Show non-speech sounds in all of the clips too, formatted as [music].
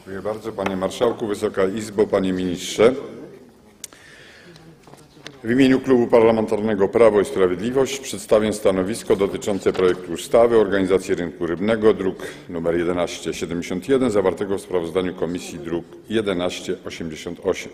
Dziękuję bardzo. Panie Marszałku, Wysoka Izbo, Panie Ministrze. W imieniu Klubu Parlamentarnego Prawo i Sprawiedliwość przedstawię stanowisko dotyczące projektu ustawy o organizacji rynku rybnego, druk nr 1171, zawartego w sprawozdaniu Komisji, druk 1188.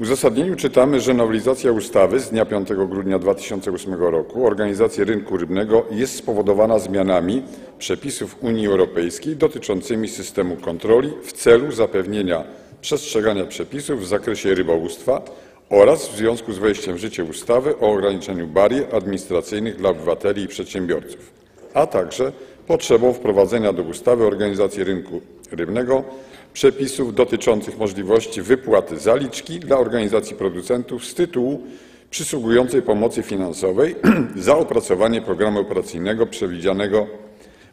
W uzasadnieniu czytamy, że nowelizacja ustawy z dnia 5 grudnia 2008 roku o organizacji rynku rybnego jest spowodowana zmianami przepisów Unii Europejskiej dotyczącymi systemu kontroli w celu zapewnienia przestrzegania przepisów w zakresie rybołówstwa oraz w związku z wejściem w życie ustawy o ograniczeniu barier administracyjnych dla obywateli i przedsiębiorców, a także potrzebą wprowadzenia do ustawy organizacji rynku rybnego przepisów dotyczących możliwości wypłaty zaliczki dla organizacji producentów z tytułu przysługującej pomocy finansowej [clears throat] za opracowanie programu operacyjnego przewidzianego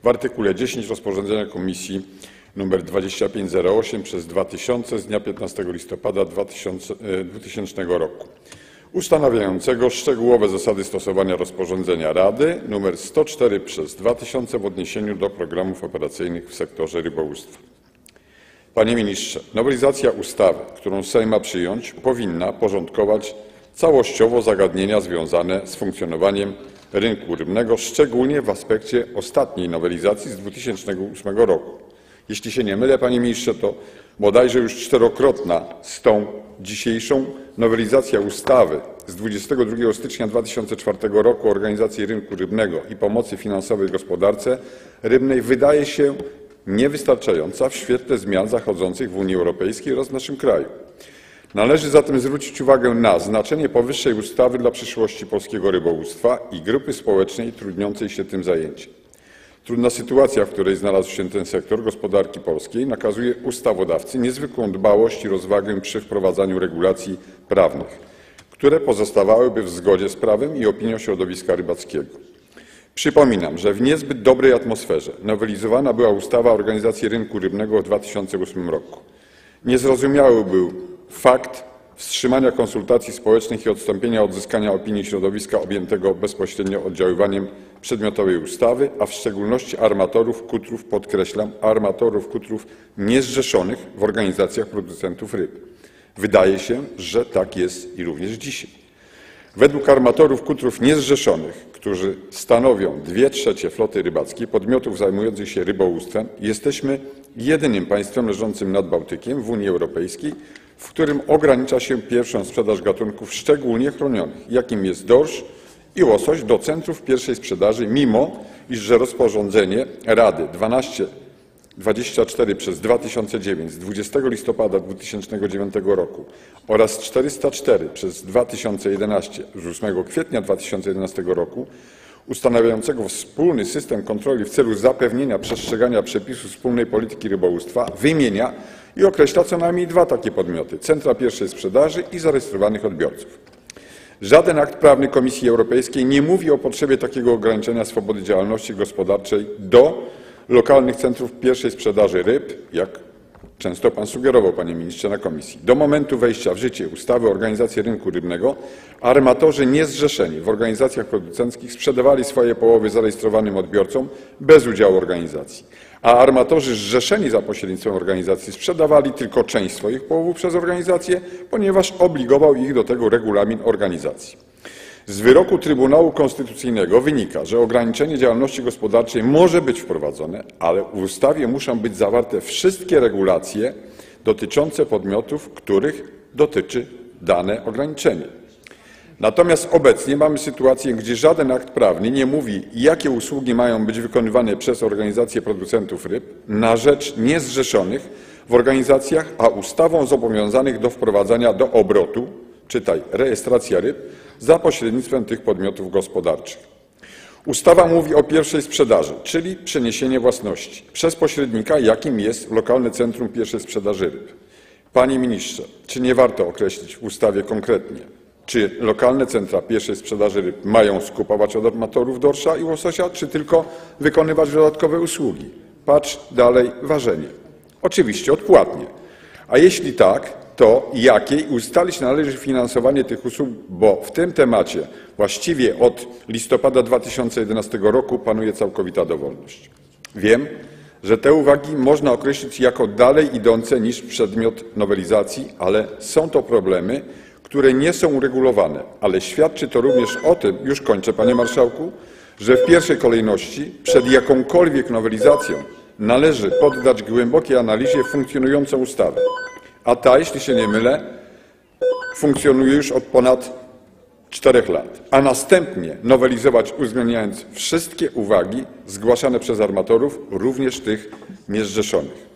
w artykule 10 rozporządzenia Komisji nr 2508 przez 2000 z dnia 15 listopada 2000 roku ustanawiającego szczegółowe zasady stosowania rozporządzenia Rady nr 104 przez 2000 w odniesieniu do programów operacyjnych w sektorze rybołówstwa. Panie ministrze, nowelizacja ustawy, którą Sejm ma przyjąć, powinna porządkować całościowo zagadnienia związane z funkcjonowaniem rynku rybnego, szczególnie w aspekcie ostatniej nowelizacji z 2008 roku. Jeśli się nie mylę, panie ministrze, to bodajże już czterokrotna z tą dzisiejszą nowelizacja ustawy z 22 stycznia 2004 roku o organizacji rynku rybnego i pomocy finansowej gospodarce rybnej wydaje się niewystarczająca w świetle zmian zachodzących w Unii Europejskiej oraz w naszym kraju. Należy zatem zwrócić uwagę na znaczenie powyższej ustawy dla przyszłości polskiego rybołówstwa i grupy społecznej trudniącej się tym zajęciem. Trudna sytuacja, w której znalazł się ten sektor gospodarki polskiej, nakazuje ustawodawcy niezwykłą dbałość i rozwagę przy wprowadzaniu regulacji prawnych, które pozostawałyby w zgodzie z prawem i opinią środowiska rybackiego. Przypominam, że w niezbyt dobrej atmosferze nowelizowana była ustawa o organizacji rynku rybnego w 2008 roku. Niezrozumiały był fakt wstrzymania konsultacji społecznych i odstąpienia od uzyskania opinii środowiska objętego bezpośrednio oddziaływaniem przedmiotowej ustawy, a w szczególności armatorów kutrów, podkreślam, armatorów kutrów niezrzeszonych w organizacjach producentów ryb. Wydaje się, że tak jest i również dzisiaj. Według armatorów kutrów niezrzeszonych, którzy stanowią dwie trzecie floty rybackiej podmiotów zajmujących się rybołówstwem, jesteśmy jedynym państwem leżącym nad Bałtykiem w Unii Europejskiej, w którym ogranicza się pierwszą sprzedaż gatunków szczególnie chronionych, jakim jest dorsz i łosoś, do centrów pierwszej sprzedaży, mimo iż rozporządzenie Rady 1224 przez 2009 z 20 listopada 2009 roku oraz 404 przez 2011 z 8 kwietnia 2011 roku ustanawiającego wspólny system kontroli w celu zapewnienia przestrzegania przepisów wspólnej polityki rybołówstwa wymienia i określa co najmniej dwa takie podmioty centra pierwszej sprzedaży i zarejestrowanych odbiorców. Żaden akt prawny Komisji Europejskiej nie mówi o potrzebie takiego ograniczenia swobody działalności gospodarczej do lokalnych centrów pierwszej sprzedaży ryb, jak często pan sugerował, panie ministrze, na komisji. Do momentu wejścia w życie ustawy o organizacji rynku rybnego armatorzy niezrzeszeni w organizacjach producenckich sprzedawali swoje połowy zarejestrowanym odbiorcom bez udziału organizacji, a armatorzy zrzeszeni za pośrednictwem organizacji sprzedawali tylko część swoich połowów przez organizację, ponieważ obligował ich do tego regulamin organizacji. Z wyroku Trybunału Konstytucyjnego wynika, że ograniczenie działalności gospodarczej może być wprowadzone, ale w ustawie muszą być zawarte wszystkie regulacje dotyczące podmiotów, których dotyczy dane ograniczenie. Natomiast obecnie mamy sytuację, gdzie żaden akt prawny nie mówi, jakie usługi mają być wykonywane przez organizacje producentów ryb na rzecz niezrzeszonych w organizacjach, a ustawą zobowiązanych do wprowadzania do obrotu, czytaj rejestracja ryb, za pośrednictwem tych podmiotów gospodarczych. Ustawa mówi o pierwszej sprzedaży, czyli przeniesienie własności przez pośrednika, jakim jest lokalne centrum pierwszej sprzedaży ryb. Panie ministrze, czy nie warto określić w ustawie konkretnie, czy lokalne centra pierwszej sprzedaży ryb mają skupować od armatorów dorsza i łososia, czy tylko wykonywać dodatkowe usługi? Patrz dalej ważenie. Oczywiście odpłatnie. A jeśli tak, to jakiej ustalić należy finansowanie tych usług, bo w tym temacie właściwie od listopada 2011 roku panuje całkowita dowolność. Wiem, że te uwagi można określić jako dalej idące niż przedmiot nowelizacji, ale są to problemy, które nie są uregulowane. Ale świadczy to również o tym, już kończę panie marszałku, że w pierwszej kolejności przed jakąkolwiek nowelizacją należy poddać głębokiej analizie funkcjonującą ustawę. A ta, jeśli się nie mylę, funkcjonuje już od ponad czterech lat, a następnie nowelizować uwzględniając wszystkie uwagi zgłaszane przez armatorów, również tych niezrzeszonych.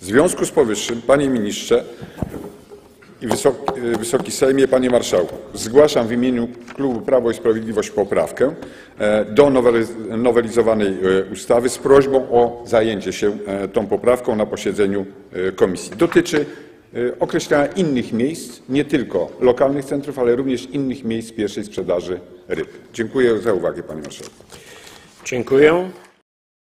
W związku z powyższym, panie ministrze i wysoki, wysoki Sejmie, panie marszałku, zgłaszam w imieniu klubu Prawo i Sprawiedliwość poprawkę e, do noweliz- nowelizowanej e, ustawy z prośbą o zajęcie się e, tą poprawką na posiedzeniu e, komisji. Dotyczy e, określania innych miejsc, nie tylko lokalnych centrów, ale również innych miejsc pierwszej sprzedaży ryb. Dziękuję za uwagę, panie marszałku. Dziękuję.